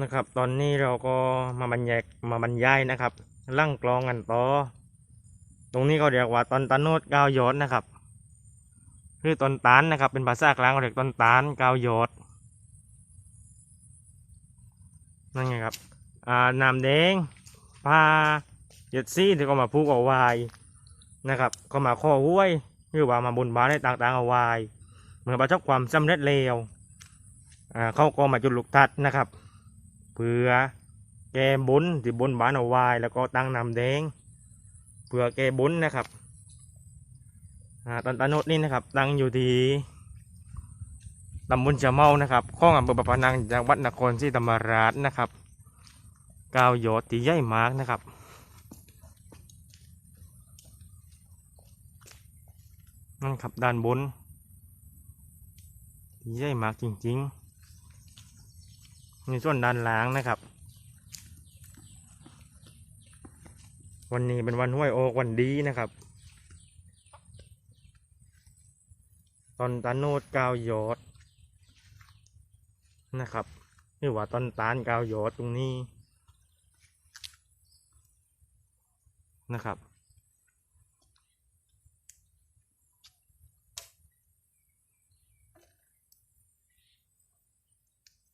นะครับ ตอนนี้เราก็มาบรรยายมาบรรยายนะครับลั่งกลองกันต่อ ตรงนี้เขาเรียกว่าตอนตานโนดกาวยอดนะครับ คือต้นตาลนะครับ เป็นภาษากลางเขาเรียกต้นตาลกาวยอดนั่นไงครับอ่าน้ำแดงผ้าเยดซี่ที่ก็มาพูกเอาไว้นะครับ ก็มาข้อห้วยหรือว่ามาบนบานให้ต่างๆเอาไว้เหมือนประสบความสำเร็จเร็ว เขาก็มาจุดลูกทัดนะครับ เพื่อแก้บนที่บนบานเอาไว้แล้วก็ตั้งน้ำแดง เพื่อแก้บนนะครับตอนตานดนี่นะครับ ตั้งอยู่ที่ตำบลจะเมานะครับข้องอำเภอปะพนังจังหวัดนครศรีธรรมราชนะครับกาวยอดที่ใหญ่มากนะครับนั่นครับด้านบนที่ใหญ่มากจริงๆ ในส่วนด้านล่างนะครับ วันนี้เป็นวันห้วยโอกวันดีนะครับ ตอนตาโนดกาวโยอดนะครับนี่ว่าต้นตาลกาวโยอดตรงนี้นะครับ